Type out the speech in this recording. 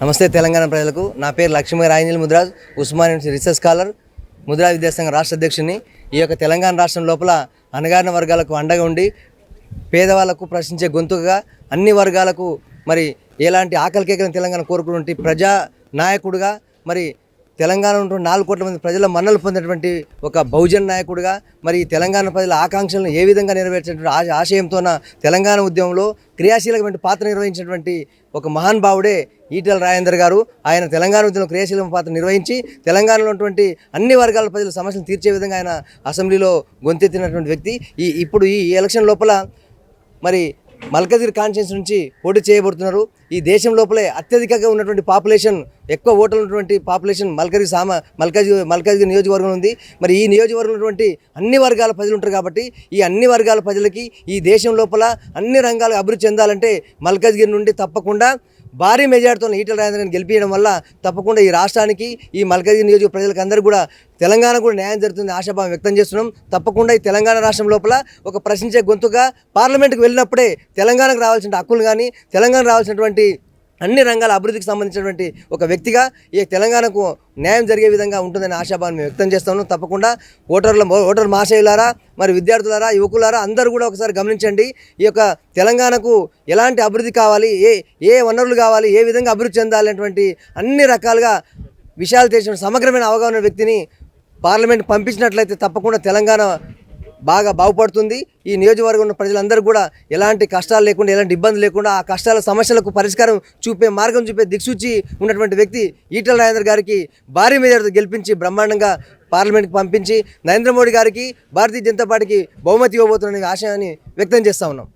నమస్తే తెలంగాణ ప్రజలకు. నా పేరు లక్ష్మీ రాయనీల్ ముద్రాజ్ ఉస్మాన్ రీసెర్చ్ స్కాలర్ ముద్రా విద్యాసంఘ రాష్ట్ర అధ్యక్షుని ఈ యొక్క తెలంగాణ రాష్ట్రం లోపల అణగారిన వర్గాలకు అండగా ఉండి పేదవాళ్ళకు ప్రశ్నించే గొంతుగా అన్ని వర్గాలకు మరి ఎలాంటి ఆకలికేకలను తెలంగాణ కోరుకున్నటువంటి ప్రజా నాయకుడుగా మరి తెలంగాణ ఉంటున్న నాలుగు కోట్ల మంది ప్రజల మన్నలు పొందినటువంటి ఒక బహుజన్ నాయకుడిగా మరి తెలంగాణ ప్రజల ఆకాంక్షలను ఏ విధంగా నెరవేర్చినటువంటి ఆశయంతోన తెలంగాణ ఉద్యమంలో క్రియాశీలకమైన పాత్ర నిర్వహించినటువంటి ఒక మహానుభావుడే ఈటల రాజేందర్ గారు. ఆయన తెలంగాణ ఉద్యమంలో క్రియాశీల పాత్ర నిర్వహించి తెలంగాణలో ఉన్నటువంటి అన్ని వర్గాల ప్రజల సమస్యలు తీర్చే విధంగా ఆయన అసెంబ్లీలో గొంతెత్తినటువంటి వ్యక్తి. ఈ ఇప్పుడు ఈ ఎలక్షన్ లోపల మరి మల్కజిర్ కాన్స్టిట్యూన్స్ నుంచి పోటీ చేయబడుతున్నారు. ఈ దేశం లోపలే అత్యధికంగా ఉన్నటువంటి పాపులేషన్ ఎక్కువ ఓటర్లు ఉన్నటువంటి పాపులేషన్ మల్కజీ సామ మల్కజి మల్కజీ నియోజకవర్గం ఉంది. మరి ఈ నియోజకవర్గం ఉన్నటువంటి అన్ని వర్గాల ప్రజలు ఉంటారు కాబట్టి ఈ అన్ని వర్గాల ప్రజలకి ఈ దేశం లోపల అన్ని రంగాలు అభివృద్ధి చెందాలంటే మల్కజ్గిరి నుండి తప్పకుండా భారీ మెజార్టీతో ఈటల రాజేంద్రని గెలిపించడం వల్ల తప్పకుండా ఈ రాష్ట్రానికి ఈ మల్కజ్గిరి నియోజక ప్రజలకు అందరూ కూడా తెలంగాణ కూడా న్యాయం జరుగుతుంది ఆశాభావం వ్యక్తం చేస్తున్నాం. తప్పకుండా ఈ తెలంగాణ రాష్ట్రం లోపల ఒక ప్రశ్నించే గొంతుగా పార్లమెంట్కి వెళ్ళినప్పుడే తెలంగాణకు రావాల్సిన హక్కులు కానీ తెలంగాణ రావాల్సినటువంటి అన్ని రంగాల అభివృద్ధికి సంబంధించినటువంటి ఒక వ్యక్తిగా ఈ తెలంగాణకు న్యాయం జరిగే విధంగా ఉంటుందని ఆశాభావం మేము వ్యక్తం చేస్తాను. తప్పకుండా ఓటర్ల ఓటర్ మహాశయులారా మరి విద్యార్థులారా యువకులారా అందరూ కూడా ఒకసారి గమనించండి. ఈ యొక్క తెలంగాణకు ఎలాంటి అభివృద్ధి కావాలి ఏ ఏ వనరులు కావాలి ఏ విధంగా అభివృద్ధి చెందాలనేటువంటి అన్ని రకాలుగా విషయాలు తెలిసిన సమగ్రమైన అవగాహన వ్యక్తిని పార్లమెంట్ పంపించినట్లయితే తప్పకుండా తెలంగాణ బాగా బాగుపడుతుంది. ఈ నియోజకవర్గం ఉన్న ప్రజలందరూ కూడా ఎలాంటి కష్టాలు లేకుండా ఎలాంటి ఇబ్బంది లేకుండా ఆ కష్టాల సమస్యలకు పరిష్కారం చూపే మార్గం చూపే దిక్సూచి ఉన్నటువంటి వ్యక్తి ఈటల రాజేంద్ర గారికి భారీ మెజార్టీతో గెలిపించి బ్రహ్మాండంగా పార్లమెంట్కి పంపించి నరేంద్ర మోడీ గారికి భారతీయ జనతా పార్టీకి బహుమతి ఇవ్వబోతున్న ఆశయాన్ని వ్యక్తం చేస్తా ఉన్నాం.